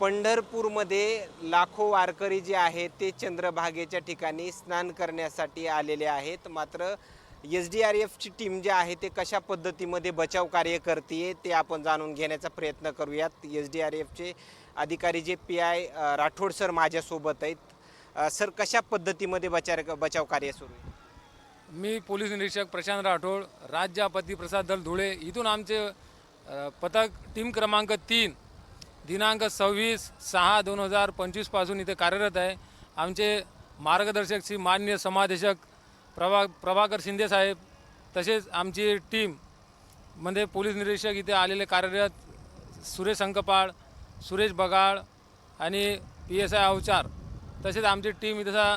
पंढरपूरमध्ये लाखो वारकरी जे आहेत ते चंद्रभागेच्या ठिकाणी स्नान करण्यासाठी आलेले आहेत. मात्र एस डी आर एफची टीम जे आहे ते कशा पद्धतीमध्ये बचाव कार्य करते ते आपण जाणून घेण्याचा प्रयत्न करूयात. एस डी आर एफचे अधिकारी J P I Rathod sir माझ्यासोबत आहेत. सर कशा पद्धतीमध्ये बचाव बचाव कार्य सुरू आहे? मी पोलीस निरीक्षक प्रशांत राठोड राज्य आपत्ती प्रसाद दल धुळे इथून आमचे पथक टीम क्रमांक तीन दिनांक सव्वीस सहा दोन हजार पंचवीसपासून इथे कार्यरत आहे. आमचे मार्गदर्शक श्री मान्य समादेशक प्रभा प्रभाकर शिंदे साहेब तसेच आमची टीममध्ये पोलीस निरीक्षक इथे आलेले कार्यरत सुरेश अंकपाळ सुरेश बगाळ आणि पी एस आय अवचार तसेच आमची टीम इथेसा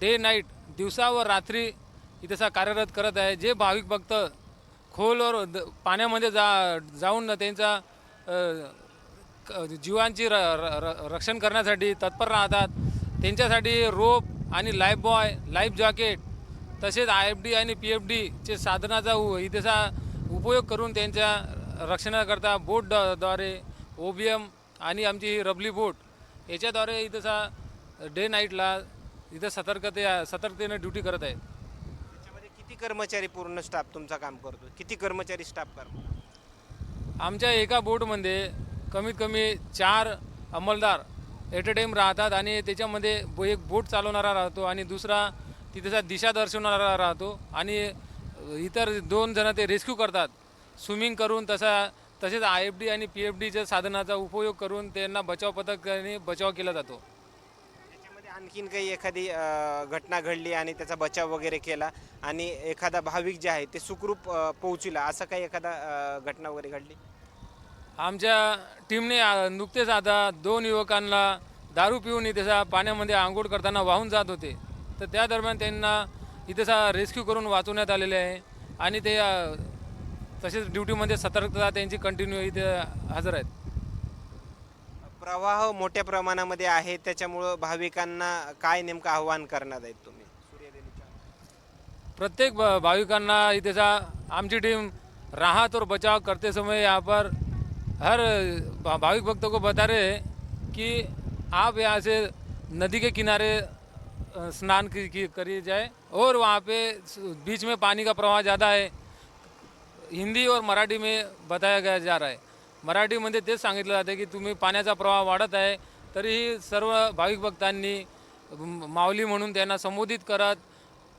डे नाईट दिवसा व रात्री इथेसा कार्यरत करत आहे. जे भाविक भक्त खोलवर द- पाण्यामध्ये जा जाऊन त्यांचा जीवांची र र- र- रक्षण करण्यासाठी तत्पर राहतात. त्यांच्यासाठी रोप आणि लाईफ बॉय लाईफ जॅकेट तसेच आय एफ डी आणि पी एफ डीचे साधनाचा उ इथेचा उपयोग करून त्यांच्या रक्षणाकरता बोट द- द्वारे ओ बी एम आणि आमची ही रबली बोट याच्याद्वारे इथेचा डे नाईटला इथं सतर्कते सतर्कतेने ड्युटी करत आहेत त्याच्यामध्ये किती कर्मचारी पूर्ण स्टाफ तुमचा काम करतो किती कर्मचारी स्टाफ करतो आमच्या एका बोटमध्ये कमीत कमी चार अंमलदार एट अ टाईम राहतात आणि त्याच्यामध्ये बो- एक बोट चालवणारा राहतो आणि दुसरा तिथेचा दिशा दर्शवणारा राहतो आणि इतर दोन जण ते रेस्क्यू करतात. स्विमिंग करून तसा तसेच आय एफ डी आणि पी एफ डीच्या साधनाचा उपयोग करून त्यांना बचाव पथकाने बचाव केला जातो. त्याच्यामध्ये आणखीन काही एखादी घटना घडली आणि त्याचा बचाव वगैरे केला आणि एखादा भाविक जे आहे ते सुखरूप पोहोचला असं काही एखादा घटना वगैरे घडली? आमच्या टीमने नुकतेच आता दोन युवकांना दारू पिऊन इथेसा पाण्यामध्ये आंघोळ करताना वाहून जात होते. तर त्या दरम्यान त्यांना इथेसा रेस्क्यू करून वाचवण्यात आलेले आहे आणि ते तसेच ड्युटीमध्ये सतर्कता त्यांची कंटिन्यू इथे हजर आहेत. प्रवाह मोठ्या प्रमाणामध्ये आहे त्याच्यामुळं भाविकांना काय नेमकं आव्हान करणार आहेत तुम्ही? प्रत्येक भाविकांना इधेसा आमची टीम राहत और बचाव करते समय यहाँ पर हर भा- भाविक भक्तों को बता रहे हैं कि आप यहाँ से नदी के किनारे स्नान की, करी जाए और वहाँ पे बीच में पानी का प्रवाह ज़्यादा है। हिंदी और मराठी में बताया गया जा रहा आहे मराठीमध्ये तेच सांगितलं जातं की तुम्ही पाण्याचा प्रवाह वाढत आहे तरीही सर्व भाविक भक्तांनी माऊली म्हणून त्यांना संबोधित करत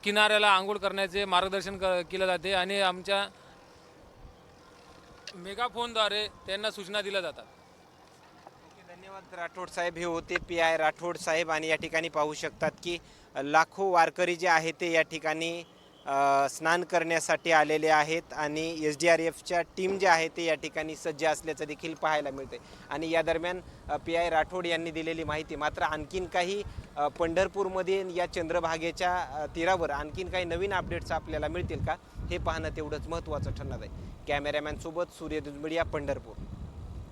किनाऱ्याला आंघोळ करण्याचे मार्गदर्शन क केलं जाते आणि आमच्या मेगाफोनद्वारे त्यांना सूचना दिल्या जातात. धन्यवाद. राठोड साहेब हे होते. पी आय राठोड साहेब आणि या ठिकाणी पाहू शकतात की लाखो वारकरी जे आहेत ते या ठिकाणी स्नान करण्यासाठी आलेले आहेत आणि एस डी आर एफच्या टीम जे आहे ते या ठिकाणी सज्ज असल्याचं देखील पाहायला मिळते आणि या दरम्यान पी आय राठोड यांनी दिलेली माहिती मात्र आणखीन काही पंढरपूरमध्ये या चंद्रभागेच्या तीरावर आणखीन काही नवीन अपडेट्स आपल्याला मिळतील का? हे पाहणं तेवढंच महत्त्वाचं ठरणार आहे. कॅमेरामॅनसोबत सूर्य दुजबडिया पंढरपूर.